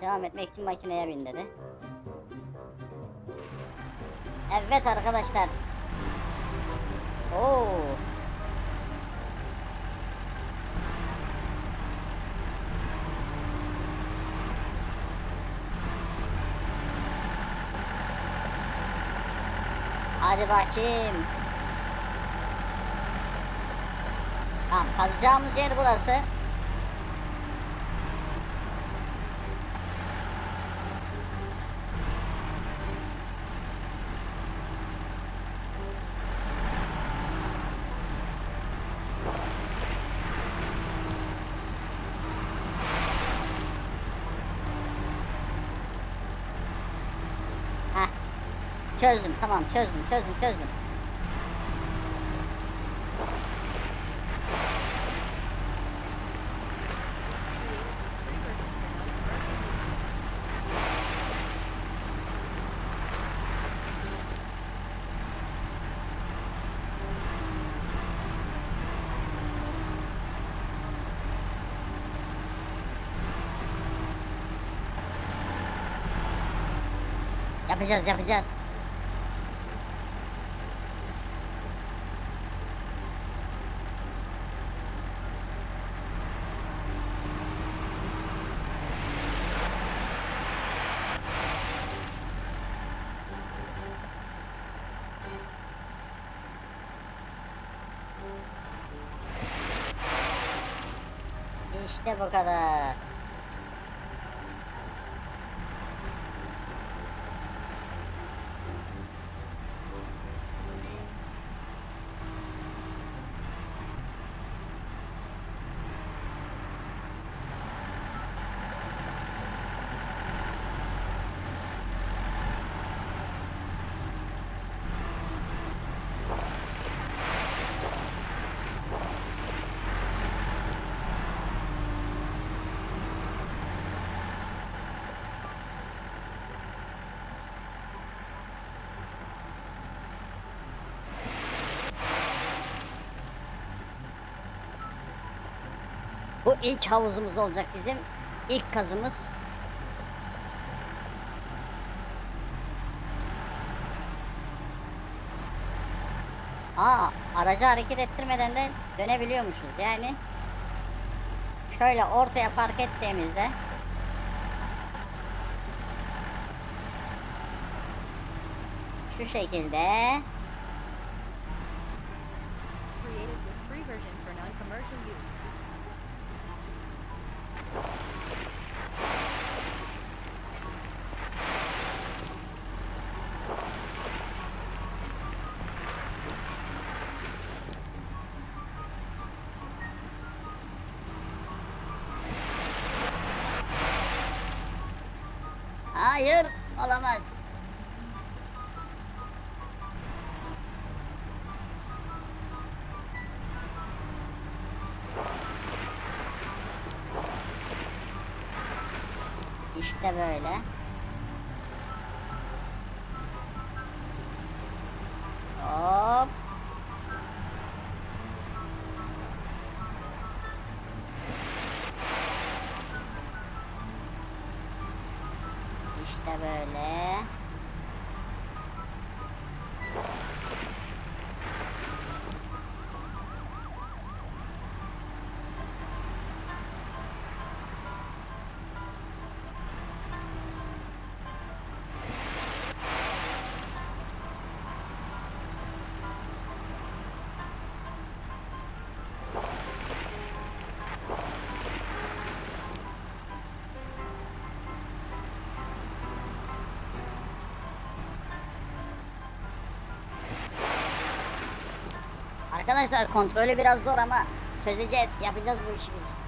Devam etmek için makineye bin dedi. Evet arkadaşlar. Oo. Hadi bakayım. Tamam kazacağımız yer burası. Çözdüm tamam çözdüm çözdüm çözdüm. Yapacağız yapacağız. İşte bu kadar. Bu ilk havuzumuz olacak bizim. İlk kazımız. Aa, aracı hareket ettirmeden de dönebiliyormuşuz. Yani şöyle ortaya park ettiğimizde şu şekilde Created with free version for non-commercial use. Hayır, olamaz. İşte böyle. Arkadaşlar kontrolü biraz zor ama çözeceğiz. Yapacağız bu işi biz.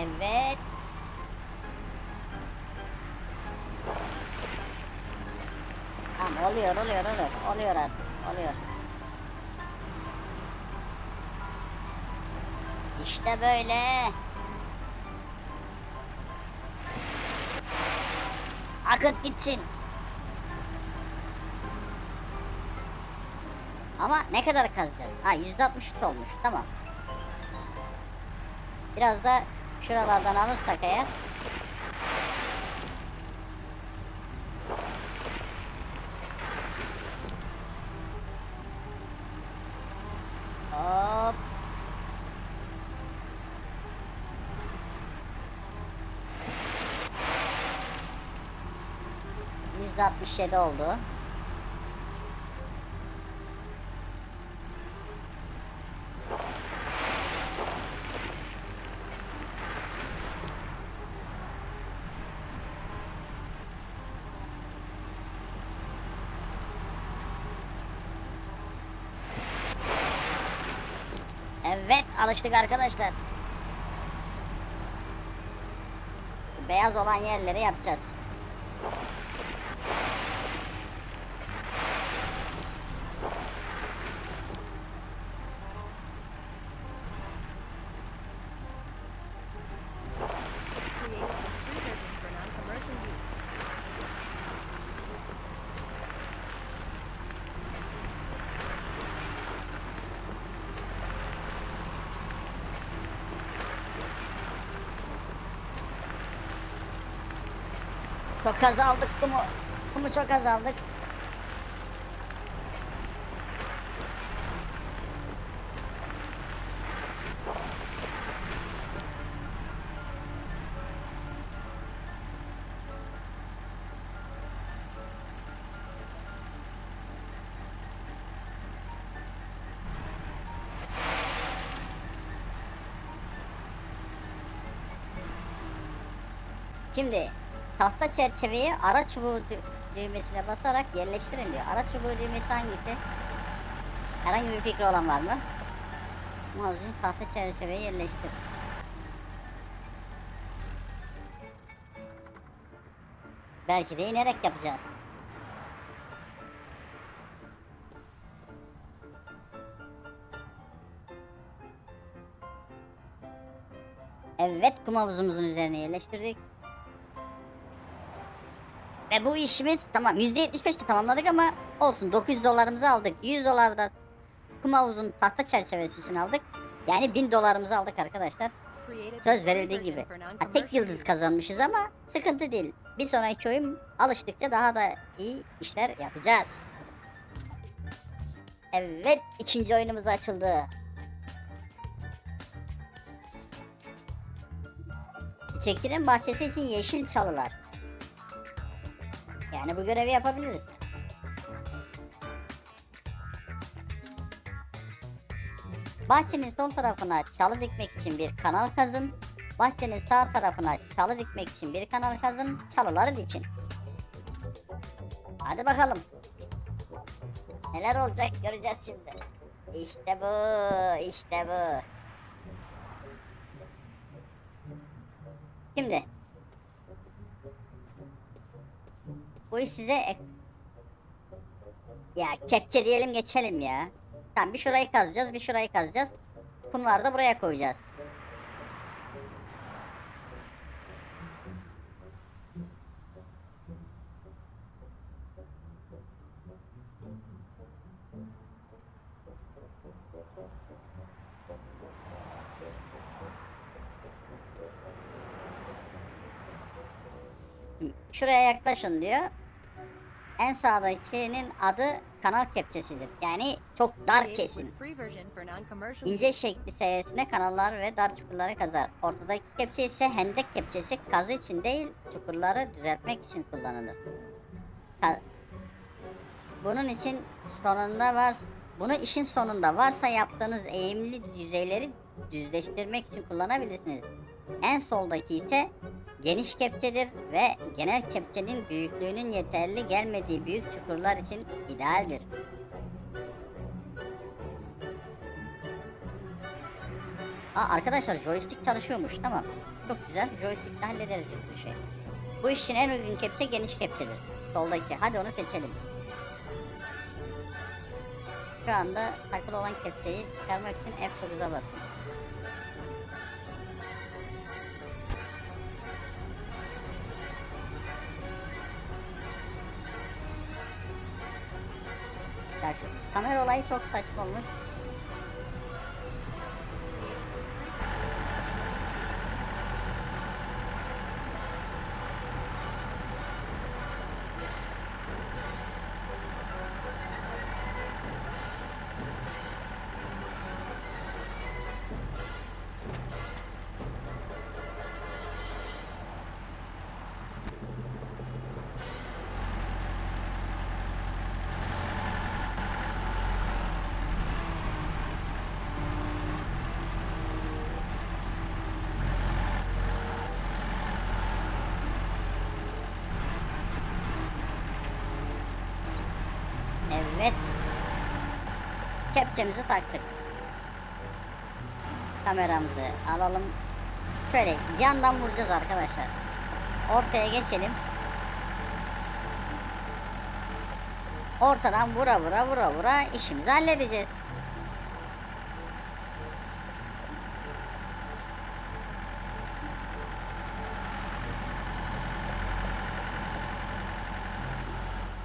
Evet. Tamam oluyor oluyor oluyor. Oluyor artık. Oluyor. İşte böyle. Akıt gitsin. Ama ne kadar kazacağız? Ha %63 olmuş. Tamam. Biraz da şuralardan alırsak eğer. Hop. Yüzde altmış yedi oldu. Evet alıştık arkadaşlar. Beyaz olan yerleri yapacağız. Created a free version for non-commercial use. Çok az aldık kumu. Kumu çok az aldık. Şimdi tahta çerçeveyi ara çubuğu dü- düğmesine basarak yerleştirin diyor. Ara çubuğu düğmesi hangisi? Herhangi bir fikri olan var mı? Mouse'un tahta çerçeveyi yerleştir. Belki de inerek yapacağız. Evet kum havuzumuzun üzerine yerleştirdik. Ve bu işimiz tamam %75'te tamamladık ama olsun 900 dolarımızı aldık. 100 dolarda kum havuzun tahta çerçevesi için aldık. Yani 1000 dolarımızı aldık arkadaşlar. Söz verildiği gibi. Ha, tek yıldız kazanmışız ama sıkıntı değil. Bir sonraki oyun alıştıkça daha da iyi işler yapacağız. Evet ikinci oyunumuz açıldı. Çiçeklerin bahçesi için yeşil çalılar. Yani bu görevi yapabiliriz. Bahçenin sol tarafına çalı dikmek için bir kanal kazın. Bahçenin sağ tarafına çalı dikmek için bir kanal kazın. Çalıları dikin. Hadi bakalım. Neler olacak göreceğiz şimdi. İşte bu, işte bu. Şimdi. Bu iş size ek- ya kepçe diyelim geçelim ya. Tamam bir şurayı kazacağız, bir şurayı kazacağız. Kumları da buraya koyacağız. Şuraya yaklaşın diyor. En sağdakinin adı kanal kepçesidir. Yani çok dar non-commercial İnce şekli sayesinde kanallar ve dar çukurları kazar. Ortadaki kepçe ise hendek kepçesi kazı için değil, çukurları düzeltmek için kullanılır. Ka- Bunun için sonunda var, bunu işin sonunda varsa yaptığınız eğimli yüzeyleri düzleştirmek için kullanabilirsiniz. En soldaki ise geniş kepçedir ve genel kepçenin büyüklüğünün yeterli gelmediği büyük çukurlar için idealdir. Aa arkadaşlar joystick çalışıyormuş tamam. çok güzel. Joystick'le hallederiz bu işi. Bu iş için en uygun kepçe geniş kepçedir. Soldaki. Hadi onu seçelim. Şu anda takılı olan kepçeyi çıkarmak için F9'a basın. Çok saçma olmuş. Kepçemizi taktık. Kameramızı alalım. Şöyle yandan vuracağız arkadaşlar. Ortaya geçelim. Ortadan vura vura vura vura işimizi halledeceğiz.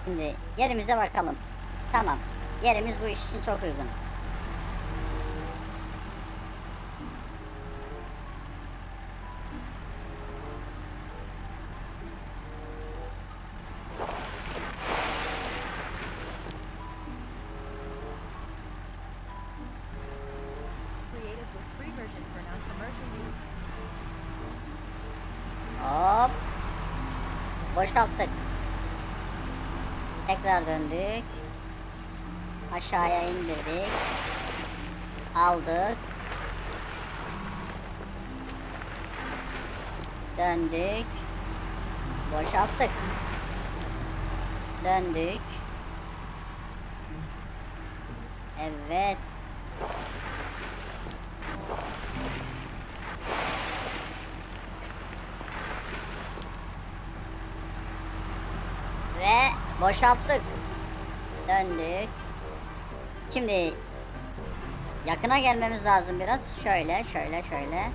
Şimdi yerimize bakalım. Tamam. Yerimiz bu iş için çok uygun. Hop. Boşalttık. Tekrar döndük. Aşağıya indirdik. Aldık. Döndük. Boşalttık. Döndük. Evet. Ve boşalttık. Döndük. Şimdi yakına gelmemiz lazım biraz. Şöyle, şöyle, şöyle.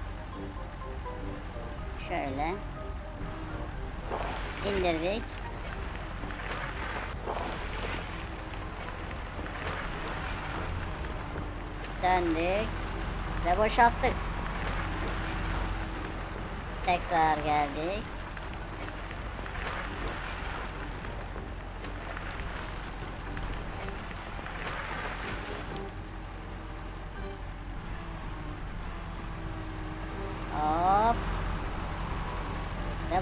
Şöyle. İndirdik. Döndük. Ve boşalttık. Tekrar geldik.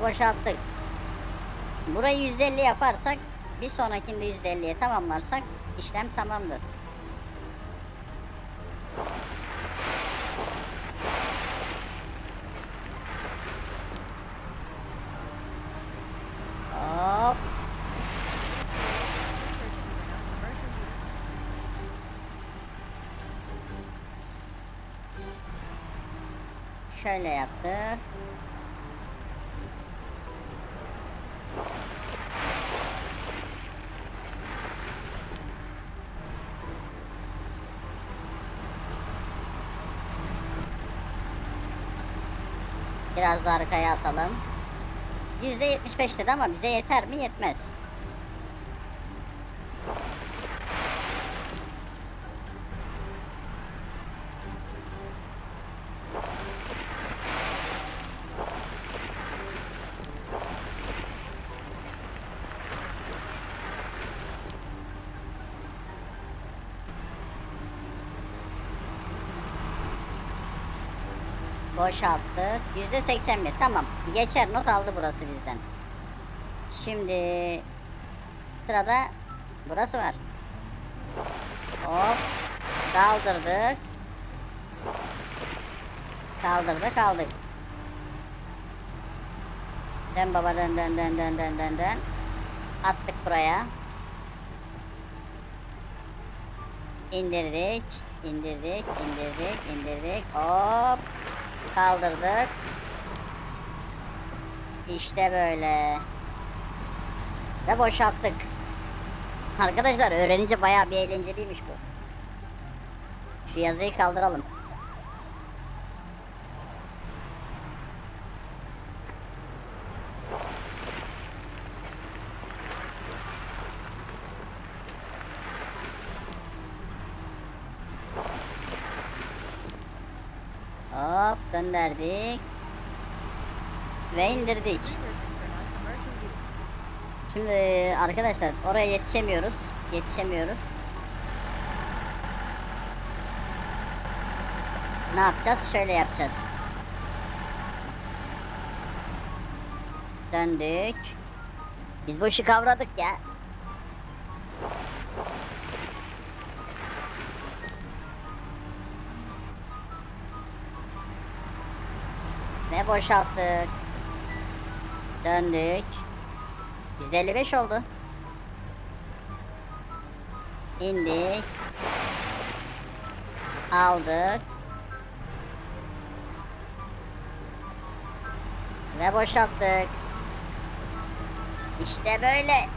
Boşalttık. Burayı %50 yaparsak bir sonrakinde %50'ye tamamlarsak işlem tamamdır. Şöyle yaptık. Biraz da arkaya atalım. %75 dedi ama bize yeter mi? Yetmez. Boşalttık. Yüzde 81. Tamam. Geçer. Not aldı burası bizden. Şimdi sırada burası var. Hop. Kaldırdık. Kaldırdık aldık. Dön baba dön dön dön dön dön dön dön. Attık buraya. İndirdik. indirdik, indirdik, indirdik. Hop. Kaldırdık. İşte böyle. Ve boşalttık. Arkadaşlar öğrenince bayağı bir eğlenceliymiş bu. Şu yazıyı kaldıralım. Hop gönderdik. Ve indirdik. Şimdi arkadaşlar oraya yetişemiyoruz. Yetişemiyoruz. Ne yapacağız? Şöyle yapacağız. Döndük. Biz bu işi kavradık ya. Ve boşalttık. Döndük. %55 oldu. İndik. Aldık. Ve boşalttık. İşte böyle.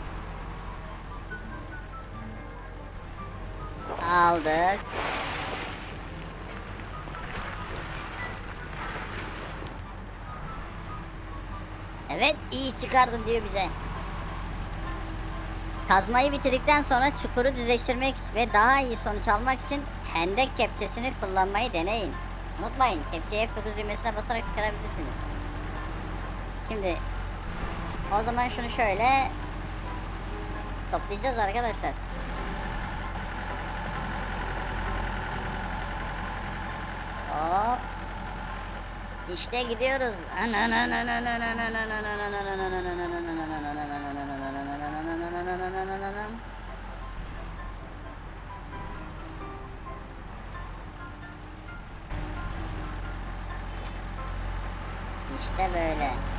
Aldık. Evet iyi iş çıkardın diyor bize. Kazmayı bitirdikten sonra çukuru düzleştirmek ve daha iyi sonuç almak için hendek kepçesini kullanmayı deneyin. Unutmayın kepçeyi F9 düğmesine basarak çıkarabilirsiniz. Şimdi o zaman şunu şöyle toplayacağız arkadaşlar. Hop. İşte gidiyoruz. İşte böyle.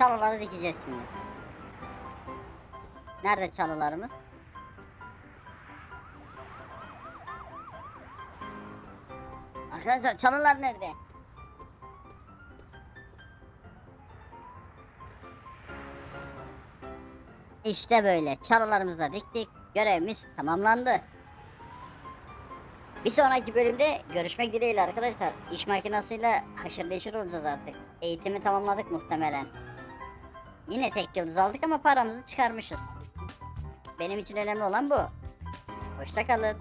Çalıları dikeceğiz şimdi. Nerede çalılarımız? Arkadaşlar çalılar nerede? İşte böyle çalılarımızı da diktik. Görevimiz tamamlandı. Bir sonraki bölümde görüşmek dileğiyle arkadaşlar. İş makinasıyla haşır neşir olacağız artık. Eğitimi tamamladık muhtemelen. Yine tek yıldız aldık ama paramızı çıkarmışız. Benim için önemli olan bu. Hoşçakalın.